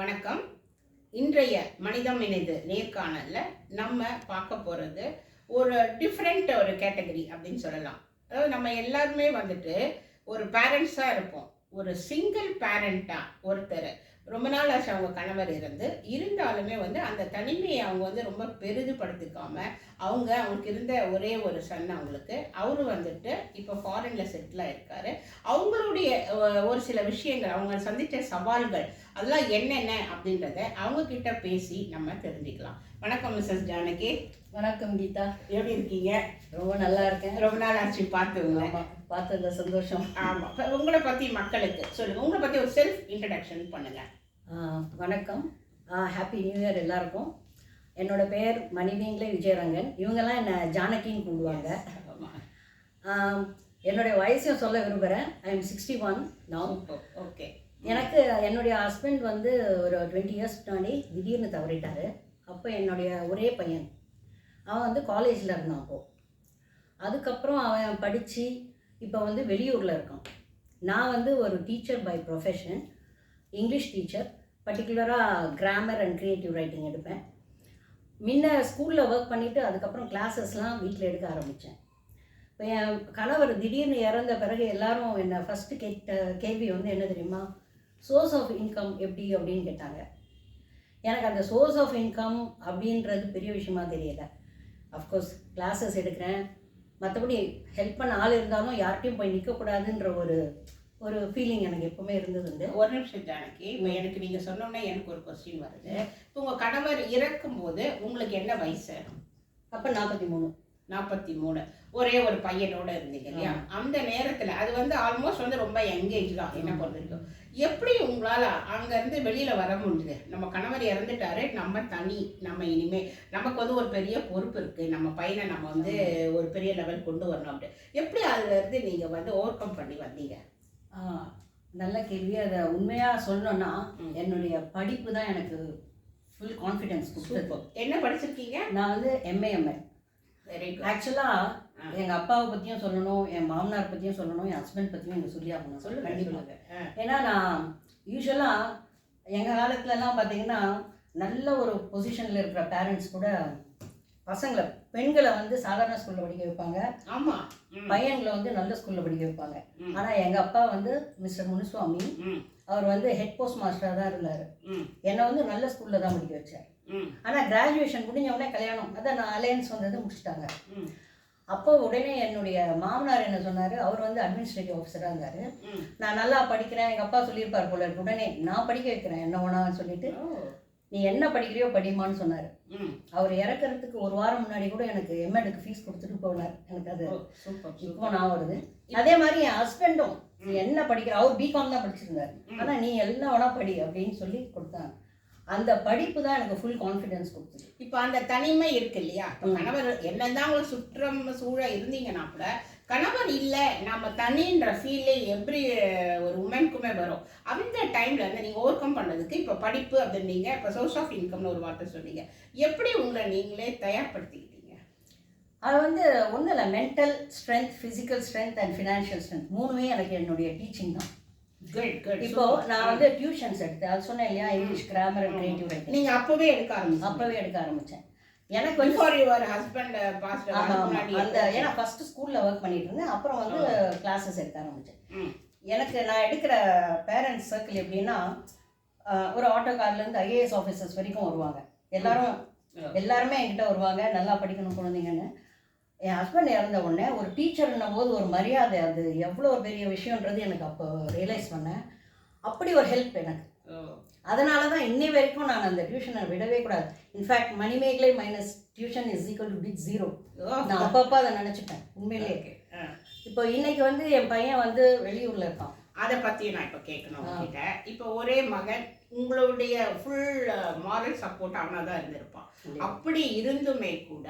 வணக்கம். இன்றைய மனிதம் இணைந்து நேர்காணலில் நம்ம பார்க்க போகிறது ஒரு டிஃப்ரெண்ட் ஒரு கேட்டகரி அப்படின்னு சொல்லலாம். அதாவது நம்ம எல்லாருமே வந்துட்டு ஒரு பேரண்ட்ஸாக இருப்போம். ஒரு சிங்கிள் பேரண்ட்டாக ஒருத்தர். ரொம்ப நாள் ஆச்சு அவங்க கணவர் இருந்து இருந்தாலுமே வந்து அந்த தனிமையை அவங்க வந்து ரொம்ப பெரிதுபடுத்திக்காம அவங்க அவங்களுக்கு இருந்த ஒரே ஒரு சன் அவங்களுக்கு. அவரு வந்துட்டு இப்போ ஃபாரினில் செட்டில் ஆயிருக்காரு அவங்களுடைய ஒரு சில விஷயங்கள் அவங்க சந்தித்த சவால்கள் அதெல்லாம் என்னென்ன அப்படின்றத அவங்க கிட்ட பேசி நம்ம தெரிஞ்சுக்கலாம். வணக்கம் மிஸ்ஸஸ் ஜானகி. வணக்கம் கீதா. எப்படி இருக்கீங்க? ரொம்ப நல்லா இருக்கேன். ரொம்ப நாள் ஆச்சு பார்த்துங்க ஆமா. பார்த்ததுல சந்தோஷம். ஆமாம் இப்போ உங்களை பற்றி மக்களுக்கு சொல்லுங்கள் உங்களை பற்றி ஒரு செல்ஃப் இன்ட்ரடக்ஷன் பண்ணுங்க. ஆ, வணக்கம். ஹாப்பி நியூ இயர் எல்லாருக்கும். என்னோட பெயர் மணிமேங்கலை விஜயரங்கன். இவங்கெல்லாம் என்னை ஜானகின்னு. ஆ, என்னுடைய வயசையும் சொல்ல விரும்புகிறேன் I am sixty one super okay எனக்கு என்னுடைய ஹஸ்பண்ட் வந்து ஒரு டுவெண்ட்டி இயர்ஸ் முன்னாடி திடீர்னு தவறிட்டாரு. அப்போ என்னுடைய ஒரே பையன். அவன் வந்து காலேஜில் இருந்தான் அப்போது அதுக்கப்புறம் அவன் படித்து இப்போ வந்து வெளியூரில் இருக்கோம். நான் வந்து ஒரு teacher by profession English teacher பர்டிகுலராக கிராமர் அண்ட் க்ரியேட்டிவ் ரைட்டிங் எடுப்பேன். முன்ன ஸ்கூலில் ஒர்க் பண்ணிவிட்டு அதுக்கப்புறம் கிளாஸஸ்லாம் வீட்டில் எடுக்க ஆரம்பித்தேன் இப்போ என் கணவர் திடீர்னு இறந்த பிறகு எல்லாரும் என்னை ஃபஸ்ட்டு கேட்ட கேள்வி வந்து என்ன தெரியுமா? சோர்ஸ் ஆஃப் இன்கம் எப்படி அப்படின்னு கேட்டாங்க. எனக்கு அந்த சோர்ஸ் ஆஃப் இன்கம் அப்படின்றது பெரிய விஷயமா தெரியலை. அஃப்கோர்ஸ் கிளாஸஸ் எடுக்கிறேன். மற்றபடி ஹெல்ப் பண்ண ஆள் இருந்தாலும் யார்கிட்டையும் போய் நிற்கக்கூடாதுன்ற ஒரு ஒரு ஃபீலிங் எனக்கு எப்பவுமே இருந்தது ஒரு நிமிஷம் ஜானகி இப்போ எனக்கு நீங்கள் சொன்னோன்னே எனக்கு ஒரு கொஸ்டின் வருது. இப்போ உங்கள் கணவர் இறக்கும்போது உங்களுக்கு என்ன வயசு? அப்போ நாற்பத்தி மூணு. நாற்பத்தி மூணு. ஒரே ஒரு பையனோட இருந்தீங்க இல்லையா? அந்த நேரத்தில் அது வந்து ஆல்மோஸ்ட் வந்து ரொம்ப எங்கேஜ் தான். என்ன பொறுத்த வரைக்கும். எப்படி உங்களால் அங்கேருந்து வெளியில் வர முடியுது நம்ம கணவர் இறந்துட்டாரு நம்ம தனி நம்ம இனிமே. நமக்கு வந்து ஒரு பெரிய பொறுப்பு இருக்குது நம்ம பையனை நம்ம வந்து ஒரு பெரிய லெவல் கொண்டு வரணும் அப்படி. எப்படி அதுலேருந்து நீங்கள் வந்து ஓவர் கம் பண்ணி வந்தீங்க? நல்ல கேள்வி. அதை உண்மையாக சொல்லணும்னா. என்னுடைய படிப்பு தான் எனக்கு ஃபுல் கான்ஃபிடென்ஸ் கொடுத்தது. என்ன படிச்சிருக்கீங்க? நான் வந்து எம்ஏஎம்எல் வெரி குட் ஆக்சுவலாக. எங்கள் அப்பாவை பற்றியும் சொல்லணும் என் மாமனார் பற்றியும் சொல்லணும் என் ஹஸ்பண்ட் பற்றியும் எனக்கு சொல்லி ஆகணும் சொல்லுங்க. கண்டிப்பாக ஏன்னா நான் யூஸ்வலாக எங்கள் காலத்துலலாம் பார்த்தீங்கன்னா நல்ல ஒரு பொசிஷனில் இருக்கிற பேரண்ட்ஸ் கூட பசங்களை பெண்களை வந்து சாதாரண ஸ்கூலில் படிக்க வைப்பாங்க. ஆமா. ம், பையன்களை வந்து நல்ல ஸ்கூலில் படிக்க வைப்பாங்க. ஆனால் எங்கள் அப்பா வந்து மிஸ்டர் முனுசுவாமி அவர் வந்து ஹெட் போஸ்ட் மாஸ்டராக தான் இருந்தார். என்னை வந்து நல்ல ஸ்கூலில் தான் படிக்க வச்சார். ஆனால் கிராஜுவேஷன் முடிஞ்ச உடனே கல்யாணம். அதான் நான் அலையன்ஸ் வந்தது முடிச்சிட்டாங்க. அப்போ உடனே என்னுடைய மாமனார் என்ன சொன்னார் அவர் வந்து அட்மினிஸ்ட்ரேட்டிவ் ஆஃபீஸராக இருந்தார். நான் நல்லா படிக்கிறேன் எங்கள் அப்பா சொல்லியிருப்பார் போல உடனே நான் படிக்க வைக்கிறேன் என்ன வேணாம்னு சொல்லிட்டு நீ என்ன படிக்கிறியோ படிமான்னு சொன்னார். அவர் இறக்கறதுக்கு ஒரு வாரம் முன்னாடி கூட எனக்கு எம்எடுக்கு ஃபீஸ் கொடுத்துட்டு போனார். எனக்கு அது இப்போ நான் வருது. அதே மாதிரி என் ஹஸ்பண்டும் நீ என்ன படிக்கிற? அவர் பிகாம் தான் படிச்சிருந்தார். ஆனால் நீ என்ன வேணா படி அப்படின்னு சொல்லி கொடுத்தாங்க. அந்த படிப்பு தான் எனக்கு ஃபுல் கான்ஃபிடென்ஸ் கொடுத்தது. இப்போ அந்த தனிமை இருக்கு இல்லையா. கணவர் என்னதான் உங்களை சுற்றம் சூழ இருந்தீங்கன்னா கூட கணவர் இல்லை நாம தனின்ற ஃபீலே எவ்ரி ஒரு உமனுக்குமே வரும். அந்த டைம்ல இருந்து நீங்க ஓவர் கம் பண்ணதுக்கு இப்போ படிப்பு அப்படின்னீங்க இப்போ சோர்ஸ் ஆஃப் இன்கம்னு ஒரு வார்த்தை சொன்னீங்க. எப்படி உங்களை நீங்களே தயார்படுத்திக்கிட்டீங்க? அது வந்து ஒன்றும் இல்லை mental strength physical strength and financial strength மூணுமே எனக்கு என்னுடைய டீச்சிங் தான். குட் குட் இப்போ நான் வந்து டியூஷன்ஸ் எடுத்தேன். அது சொன்னேன் இல்லையா English grammar and creative writing நீங்க அப்பவே எடுக்க ஆரம்பிச்சீங்க அப்பவே எடுக்க ஆரம்பிச்சேன். எனக்கு பிஃபோர் யுவர் ஹஸ்பண்ட் பாஸ்ட் அந்த ஏன்னா ஃபர்ஸ்ட் ஸ்கூல்ல ஒர்க் பண்ணிட்டு இருந்தேன் அப்புறம் வந்து கிளாஸஸ் எடுக்க ஆரம்பிச்சேன். எனக்கு நான் எடுக்கிற பேரண்ட்ஸ் சர்க்கிள் எப்படின்னா ஒரு ஆட்டோ கார்ல இருந்து ஐஏஎஸ் ஆஃபீஸர்ஸ் வரைக்கும் வருவாங்க. எல்லாரும். எல்லாருமே என்கிட்ட வருவாங்க. நல்லா படிக்கணும் குழந்தைங்கன்னு. என் ஹஸ்பண்ட் இறந்த உடனே ஒரு டீச்சர்ன்னும் போது ஒரு மரியாதை அது எவ்வளோ ஒரு பெரிய விஷயன்றது எனக்கு அப்போ ரியலைஸ் பண்ணேன். அப்படி ஒரு ஹெல்ப் எனக்கு. அதனால தான் இன்னை வரைக்கும் நான் அந்த டியூஷனை விடவே கூடாது. In fact Manimegalai minus tuition is equal to big zero நான் அப்பப்போ அதை நினச்சிப்பேன். ஆ. இப்போ இன்னைக்கு வந்து என் பையன் வந்து வெளியூர்ல இருக்கான். அதை பத்தி நான் இப்போ கேட்கணும். உங்ககிட்ட. இப்போ ஒரே மகன் உங்களுடைய ஃபுல் மாரல் சப்போர்ட் அவனாக தான் இருந்திருப்பான். அப்படி இருந்துமே கூட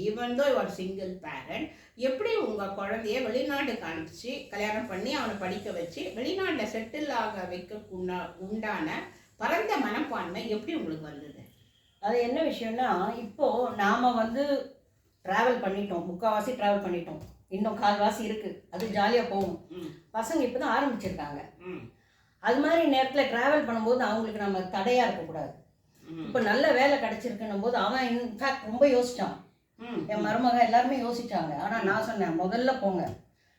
even though your single parent எப்படி உங்க குழந்தைய வெளிநாட்டுக்கு அனுப்பிச்சு கல்யாணம் பண்ணி அவனை படிக்க வச்சு வெளிநாட்டில் செட்டில் ஆக வைக்க உண்டா- உண்டான பரந்த மனப்பான்மை எப்படி உங்களுக்கு வந்தது? அது என்ன விஷயம்னா இப்போ நாம வந்து டிராவல் பண்ணிட்டோம் முக்கால்வாசி டிராவல் பண்ணிட்டோம். இன்னும் கால்வாசி இருக்கு அது ஜாலியாக போகும். பசங்க இப்போ தான் ஆரம்பிச்சிருக்காங்க. அது மாதிரி நேரத்தில் ட்ராவல் பண்ணும்போது அவங்களுக்கு நம்ம தடையாக இருக்கக்கூடாது. இப்போ நல்ல வேலை கிடைச்சிருக்குன்னும் போது அவன் இன்ஃபேக்ட் ரொம்ப யோசிச்சான். ம். என் மருமக எல்லாருமே யோசிச்சாங்க. ஆனால் நான் சொன்னேன் முதல்ல போங்க.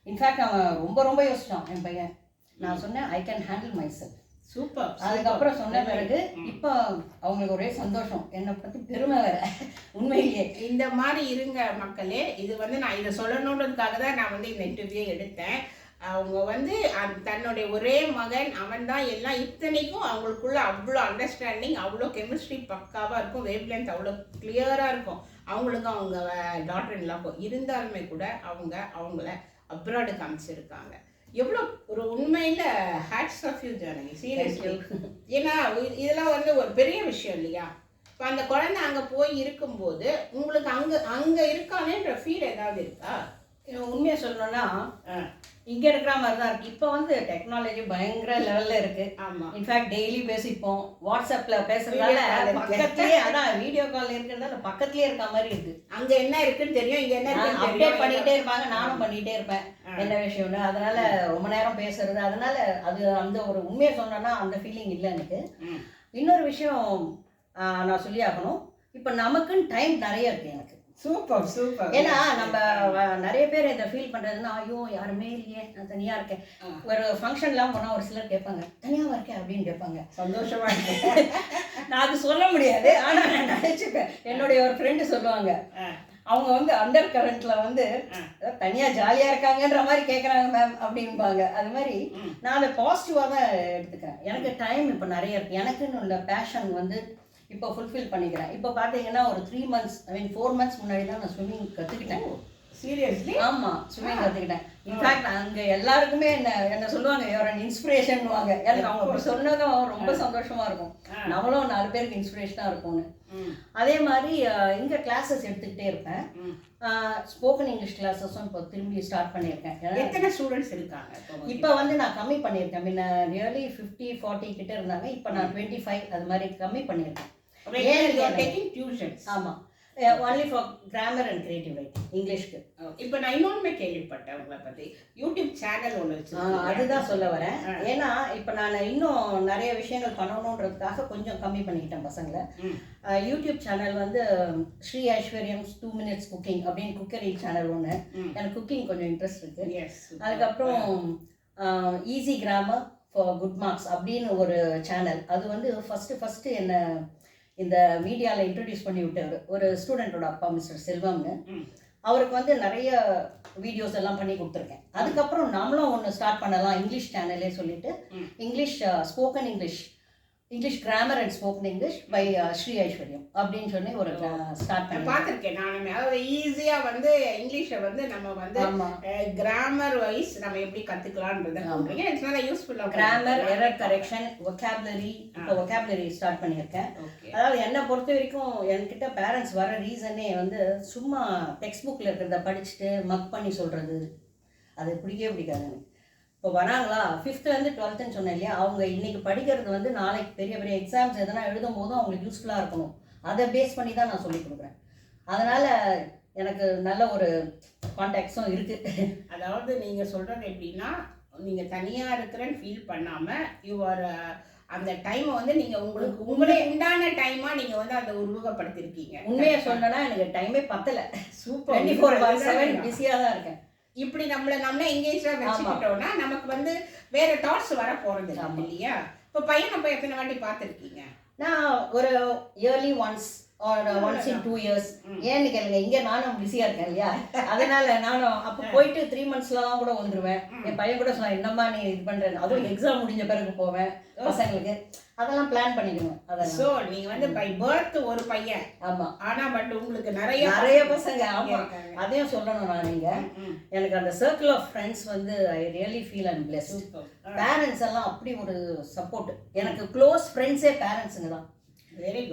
இன்ஃபேக்ட் அவன் ரொம்ப ரொம்ப யோசிச்சான் என் பையன். நான் சொன்னேன் I can handle myself super அதுக்கப்புறம் சொன்ன. பிறகு. இப்போ அவங்களுக்கு ஒரே சந்தோஷம். என்னை பற்றி பெருமை வேற. உண்மையிலேயே. இந்த மாதிரி இருங்க மக்களே. இது வந்து நான் இதை சொல்லணுன்றதுக்காக தான் நான் வந்து இந்த இன்டர்வியூ எடுத்தேன். அவங்க வந்து தன்னுடைய ஒரே மகன் அவன் தான் எல்லாம் இத்தனைக்கும் அவங்களுக்குள்ள அவ்வளோ அண்டர்ஸ்டாண்டிங் அவ்வளோ கெமிஸ்ட்ரி பக்காவாக இருக்கும். வேவ் லென்த் அவ்வளோ கிளியராக இருக்கும். அவங்களுக்கும் அவங்க டாக்டர் இல்லாக்கும் இருந்தாலுமே கூட அவங்க அவங்கள அப்ராடுக்கு அமைச்சிருக்காங்க. எவ்வளோ ஒரு உண்மையில் hats off you Janaki seriously ஏன்னா இதெல்லாம் வந்து ஒரு பெரிய விஷயம் இல்லையா? இப்போ அந்த குழந்தை அங்கே போய் இருக்கும்போது உங்களுக்கு அங்கே அங்கே இருக்கானேன்ற ஃபீல் ஏதாவது இருக்கா? உண்மையை சொல்லணும்னா. இங்கே இருக்கிற மாதிரி தான் இருக்கு. இப்போ வந்து டெக்னாலஜி பயங்கர லெவலில் இருக்கு. ஆமாம் இன்ஃபேக்ட் டெய்லி பேசிப்போம். வாட்ஸ்அப்ல பேசுறதால Video call இருக்கு. பக்கத்துலயே அதான் வீடியோ கால் இருக்கிறதால பக்கத்துலயே இருக்க மாதிரி இருக்கு. அங்கே என்ன இருக்குன்னு தெரியும் இங்கே என்ன அப்டேட் பண்ணிட்டே இருப்பாங்க. நானும் பண்ணிட்டே இருப்பேன். என்ன விஷயம்னு. அதனால ரொம்ப நேரம் பேசுறது. அதனால அது அந்த ஒரு உண்மையை சொன்னேன்னா அந்த ஃபீலிங் இல்லை எனக்கு. இன்னொரு விஷயம் நான் சொல்லி ஆகணும். இப்போ நமக்குன்னு டைம் நிறைய இருக்கு எனக்கு. Super super. ஏன்னா நம்ம நிறைய பேர் இதை ஃபீல் பண்றதுன்னா ஐயோ யாருமே இல்லையே நான் தனியா இருக்கேன். ஒரு ஃபங்க்ஷன்லாம் போனா ஒரு சிலர் கேட்பாங்க தனியாவா இருக்கேன் அப்படின்னு கேட்பாங்க. சந்தோஷமா இருக்கு. நான் அது சொல்ல முடியாது. ஆனா நான் நினைச்சுப்பேன். என்னுடைய ஒரு ஃப்ரெண்டு சொல்லுவாங்க. அவங்க வந்து அண்டர் கரண்ட்ல வந்து தனியா ஜாலியா இருக்காங்கன்ற மாதிரி கேக்குறாங்க மேம் அப்படின்பாங்க அது மாதிரி. நான் அதை பாசிட்டிவா தான் எடுத்துக்கிறேன். எனக்கு டைம் இப்போ நிறைய இருக்கு. எனக்குன்னு உள்ள பேஷன் வந்து இப்போ ஃபுல்ஃபில் பண்ணிக்கிறேன். இப்போ பார்த்தீங்கன்னா ஒரு three months I mean four months முன்னாடி தான் நான் ஸ்விம்மிங் கற்றுக்கிட்டேன் சீரியஸ்லி ஆமா ஸ்விம்மிங் கற்றுக்கிட்டேன் இன்ஃபேக்ட் அங்க எல்லாருக்குமே என்ன என்ன சொல்லுவாங்க யுவர் அன் இன்ஸ்பிரேஷன் வாங்க எனக்கு அவங்க அப்படி சொன்னதும் ரொம்ப சந்தோஷமா இருக்கும். நம்மளும் நாலு பேருக்கு இன்ஸ்பிரேஷனாக இருக்கும்னு அதே மாதிரி இங்க கிளாஸஸ் எடுத்துக்கிட்டே இருப்பேன். ஸ்போக்கன் இங்கிலீஷ் கிளாஸஸும் இப்போ திரும்பி ஸ்டார்ட் பண்ணியிருக்கேன். எத்தனை ஸ்டூடெண்ட்ஸ் இருக்காங்க இப்போ வந்து நான் கம்மி பண்ணியிருக்கேன். முன்ன நியர்லி ஃபிஃப்டி ஃபார்ட்டி கிட்ட இருந்தாங்க. இப்போ நான் டுவெண்ட்டி ஃபைவ் அது மாதிரி கம்மி பண்ணியிருக்கேன்? ஏன் tuitions. ஆமாம் only for grammar and creative writing இங்கிலீஷ்க்கு இப்போ நான் இன்னொன்றுமே கேள்விப்பட்டேன் உங்களை பத்தி. யூடியூப் சேனல் ஒன்று வச்சிருக்கீங்க. அதுதான் சொல்ல வரேன். ஏன்னா இப்போ நான் இன்னும் நிறைய விஷயங்கள் பண்ணணுன்றதுக்காக கொஞ்சம் கம்மி பண்ணிக்கிட்டேன் பசங்களை. யூடியூப் சேனல் வந்து Sri Aishwaryam two minutes cooking அப்படின்னு குக்கரி சேனல் ஒன்று. எனக்கு குக்கிங் கொஞ்சம் இன்ட்ரெஸ்ட் இருக்கு. Yes, super. அதுக்கப்புறம் easy grammar for good marks அப்படின்னு ஒரு சேனல் அது வந்து ஃபஸ்ட்டு ஃபஸ்ட்டு என்ன இந்த மீடியாவில் இன்ட்ரடியூஸ் பண்ணி விட்டார் ஒரு ஸ்டூடெண்ட்டோட அப்பா மிஸ்டர் செல்வம்னு. அவருக்கு வந்து நிறைய வீடியோஸ் எல்லாம் பண்ணி கொடுத்துருக்கேன் அதுக்கப்புறம் நம்மளும் ஒன்று ஸ்டார்ட் பண்ணலாம் இங்கிலீஷ் சேனலே சொல்லிட்டு. English spoken English English grammar and spoken English by Sri Aishwaryam அப்படின்னு சொல்லி ஒரு ஸ்டார்ட் பண்ணி பார்த்திருக்கேன். நானுமே அதாவது ஈஸியா வந்து இங்கிலீஷை வந்து நம்ம வந்து கிராமர் வைஸ் நம்ம எப்படி. சொல்றீங்க இட்ஸ் நல்லா யூஸ்ஃபுல்லா கிராமர் எரர் கரெக்ஷன் ஒகாபுலரி இப்போ ஒகாபுலரி ஸ்டார்ட் பண்ணியிருக்கேன் அதாவது என்னை பொறுத்த வரைக்கும் என்கிட்ட பேரண்ட்ஸ் வர ரீசனே வந்து சும்மா டெக்ஸ்ட் புக்கில் இருக்கிறத படிச்சுட்டு மக் பண்ணி சொல்கிறது அது பிடிக்கவே பிடிக்காது எனக்கு. இப்போ வராங்களா? ஃபிஃப்த்லேருந்து டுவெல்த்துன்னு சொன்னேன் இல்லையா? அவங்க இன்னைக்கு படிக்கிறது வந்து நாளைக்கு பெரிய பெரிய எக்ஸாம்ஸ் எதனா எழுதும் போதும் அவங்களுக்கு யூஸ்ஃபுல்லாக இருக்கணும். அதை பேஸ் பண்ணி தான் நான் சொல்லிக் கொடுக்குறேன். அதனால் எனக்கு நல்ல ஒரு கான்டாக்ட்ஸும் இருக்குது அதாவது நீங்க சொல்றது எப்படின்னா நீங்க தனியா இருக்கிறேன்னு ஃபீல் பண்ணாம யூ ஆர் அந்த டைமை வந்து நீங்க உங்களுக்கு உங்களுக்கு உண்டான டைமா நீங்க வந்து அதை உருவகப்படுத்திருக்கீங்க. உண்மையை சொன்னேன்னா எனக்கு டைமே பத்தலை. Super twenty four by seven பிஸியாக தான் இருக்கேன். இப்படி நம்மள நம்மளே எங்கேஜா வச்சுக்கிட்டோம்னா நமக்கு வந்து வேற தாட்ஸ் வர ஆமா. இல்லையா? இப்போ பையனை போய் எத்தனை வாட்டி பார்த்துருக்கீங்க? நான் ஒரு yearly once once in two years. ஏன்னு கேளுங்க இங்கே நானும் பிஸியாக இருக்கேன் இல்லையா? அதனால நானும் அப்போ போயிட்டு த்ரீ மந்த்ஸ்லாம் கூட வந்துடுவேன் ம். என் பையன் கூட சொன்னான் என்னம்மா நீ இது பண்ணுறேன் அதுவும் எக்ஸாம் முடிஞ்ச பிறகு போவேன் பசங்களுக்கு. அதெல்லாம் பிளான் பண்ணிக்கணும் அதெல்லாம். சோ நீங்க வந்து பை பர்த் ஒரு பையன். ஆமாம் ஆனா பட் உங்களுக்கு நிறைய நிறைய பசங்க ஆமாம். அதையும் சொல்லணும் நான் நீங்கள் ம். எனக்கு அந்த சர்க்கிள் ஆஃப் ஃப்ரெண்ட்ஸ் வந்து I really feel and blessed parents எல்லாம் அப்படி ஒரு சப்போர்ட் எனக்கு க்ளோஸ் ஃப்ரெண்ட்ஸே பேரண்ட்ஸுங்க தான்.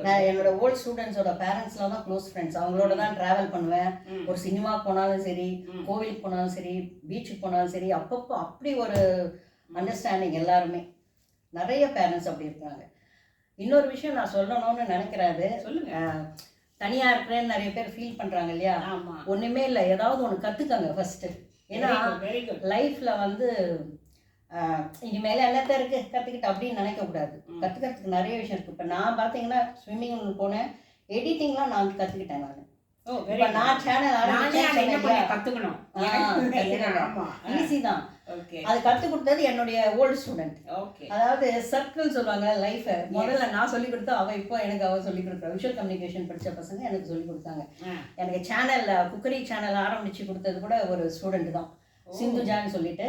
நான் என்னோட ஓல்ட் ஸ்டூடெண்ட்ஸோட பேரண்ட்ஸ்லாம் தான் க்ளோஸ் ஃப்ரெண்ட்ஸ் அவங்களோட தான் ட்ராவல் பண்ணுவேன். ஒரு சினிமா போனாலும் சரி. கோவிலுக்கு போனாலும் சரி பீச்சுக்கு போனாலும் சரி அப்பப்போ அப்படி ஒரு அண்டர்ஸ்டாண்டிங் எல்லாருமே. நிறைய பேரண்ட்ஸ் அப்படி இருக்காங்க. இன்னொரு விஷயம் நான் சொல்லணும்னு நினைக்கிறாரு சொல்லுங்க. தனியா இருக்கிறேன்னு நிறைய பேர் ஃபீல் பண்றாங்க இல்லையா? ஒண்ணுமே இல்லை. ஏதாவது ஒன்று கத்துக்கங்க ஃபர்ஸ்ட் ஏன்னா லைஃப்ல வந்து இனிமேல் என்னத்த இருக்கு? கற்றுக்கிட்டு அப்படின்னு நினைக்கக்கூடாது. கற்றுக்கிறதுக்கு நிறைய விஷயம் இருக்குது இப்போ நான் பார்த்தீங்கன்னா ஸ்விம்மிங் போனேன். எடிட்டிங்லாம் நான் கற்றுக்கிட்டேன் நான். நான் சேனல் கத்துக்கணும்? ஈஸி தான். அது கற்றுக் கொடுத்தது என்னுடைய ஓல்டு ஸ்டூடெண்ட் ஓகே. அதாவது சர்க்கிள் சொல்லுவாங்க லைஃபை முதல்ல நான் சொல்லி கொடுத்தா அவ இப்போ எனக்கு அவ சொல்லி கொடுக்குறா. விஷுவல் கம்யூனிகேஷன் படிச்ச பசங்க எனக்கு சொல்லி கொடுத்தாங்க. எனக்கு சேனல்ல குக்கரி சேனல் ஆரம்பிச்சு கொடுத்தது கூட ஒரு ஸ்டூடெண்ட் தான். சிந்துஜான்னு சொல்லிட்டு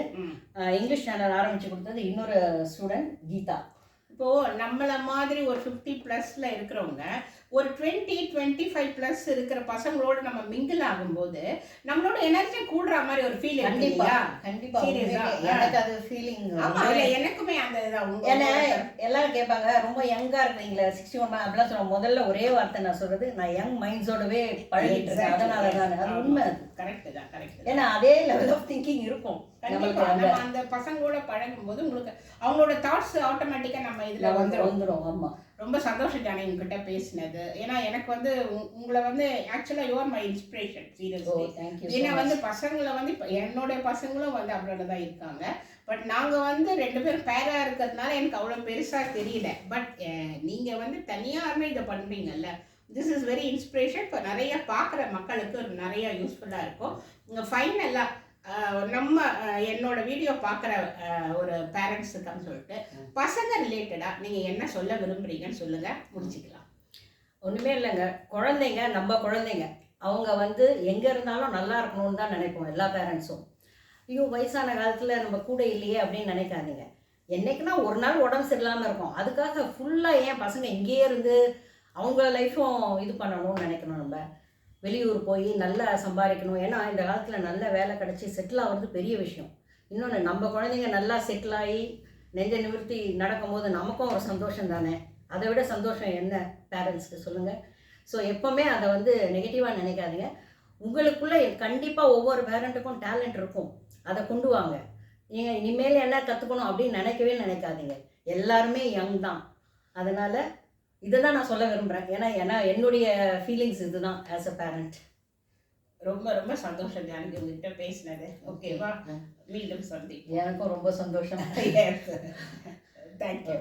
இங்கிலீஷ் சேனல் ஆரம்பிச்சு கொடுத்தது இன்னொரு ஸ்டூடெண்ட் கீதா. இப்போ நம்மள மாதிரி ஒரு ஃபிஃப்டி ப்ளஸ்ல இருக்கிறவங்க ஒரு டுவெண்ட்டி டுவெண்ட்டி ஃபைவ் ப்ளஸ் இருக்கிற பசங்களோட நம்ம மிங்கிள் ஆகும்போது நம்மளோட எனர்ஜி கூடுற மாதிரி ஒரு ஃபீல் கண்டிப்பா கண்டிப்பா. எனக்கு அது ஃபீலிங் எனக்குமே அந்த ஏன்னா எல்லாரும் கேட்பாங்க ரொம்ப யங்கா இருக்கீங்களா சிக்ஸ்டி ஒன் அப்படிலாம் சொல்லுவாங்க. முதல்ல ஒரே வார்த்தை நான் சொல்றது நான் யங் மைண்ட்ஸோடவே பழகிட்டு இருக்கேன். அதனால தான் அது உண்மை கரெக்ட் தான் கரெக்ட் ஏன்னா அதே லெவல் ஆஃப் திங்கிங் இருக்கும். கண்டிப்பா. நம்மளுக்கு அந்த பசங்களோட பழகும் போது உங்களுக்கு அவங்களோட தாட்ஸ் ஆட்டோமேட்டிக்கா நம்ம இதுல வந்துரும். வந்துடும் ஆமா. ரொம்ப சந்தோஷம் ஜானி உங்ககிட்ட பேசினது? ஏன்னா எனக்கு வந்து உங்களை வந்து ஆக்சுவலா யுவர் மை இன்ஸ்பிரேஷன் சீரியஸ்லி ஏன்னா வந்து பசங்களை வந்து இப்ப என்னுடைய பசங்களும் வந்து அப்ராட்ல தான் இருக்காங்க. பட் நாங்க வந்து ரெண்டு பேரும் பேரா இருக்கிறதுனால எனக்கு அவ்வளவு பெருசா தெரியல. பட் நீங்க வந்து தனியாருமே இதை பண்றீங்கல்ல திஸ் இஸ் வெரி இன்ஸ்பிரேஷன் இப்போ நிறைய பார்க்குற மக்களுக்கு நிறைய யூஸ்ஃபுல்லாக இருக்கும். இங்கே ஃபைனலாக நம்ம என்னோட வீடியோ பார்க்குற ஒரு பேரண்ட்ஸுக்குன்னு சொல்லிட்டு பசங்க ரிலேட்டடாக நீங்கள் என்ன சொல்ல விரும்புறீங்கன்னு சொல்லுங்கள் முடிச்சுக்கலாம். ஒண்ணுமே இல்லைங்க. குழந்தைங்க நம்ம குழந்தைங்க அவங்க வந்து எங்க இருந்தாலும் நல்லா இருக்கணும்னு தான் நினைப்போம் எல்லா பேரண்ட்ஸும் ஐயோ வயசான காலத்துல நம்ம கூட இல்லையே அப்படின்னு நினைக்காதீங்க. என்னைக்குன்னா ஒரு நாள் உடம்பு சரியில்லாம இருக்கும். அதுக்காக ஃபுல்லா ஏன் பசங்க இங்கேயே இருந்து அவங்க லைஃப்பும் இது பண்ணணும்னு நினைக்கணும் நம்ம? வெளியூர் போய் நல்லா சம்பாதிக்கணும். ஏன்னா இந்த காலத்தில் நல்ல வேலை கிடச்சி செட்டில் ஆகிறது பெரிய விஷயம். இன்னொன்று நம்ம குழந்தைங்க நல்லா செட்டில் ஆகி நெஞ்ச நிவர்த்தி நடக்கும்போது நமக்கும் ஒரு சந்தோஷம் தானே? அதை விட சந்தோஷம் என்ன? பேரண்ட்ஸ்க்கு சொல்லுங்கள் ஸோ எப்போவுமே அதை வந்து நெகட்டிவாக நினைக்காதீங்க. உங்களுக்குள்ளே கண்டிப்பாக ஒவ்வொரு பேரண்ட்டுக்கும் டேலண்ட் இருக்கும். அதை கொண்டு வாங்க. நீங்கள் இனிமேல் என்ன கற்றுக்கணும் அப்படின்னு நினைக்கவே நினைக்காதீங்க. எல்லாருமே யங் தான். அதனால் இதை தான் நான் சொல்ல விரும்புகிறேன் ஏன்னா ஏன்னா என்னுடைய ஃபீலிங்ஸ் இதுதான் ஆஸ் அ பேரண்ட் ரொம்ப ரொம்ப சந்தோஷம் ஜானகி உங்ககிட்ட பேசினது. ஓகேவா மீண்டும் சந்தி எனக்கும் ரொம்ப சந்தோஷம். தேங்க்யூ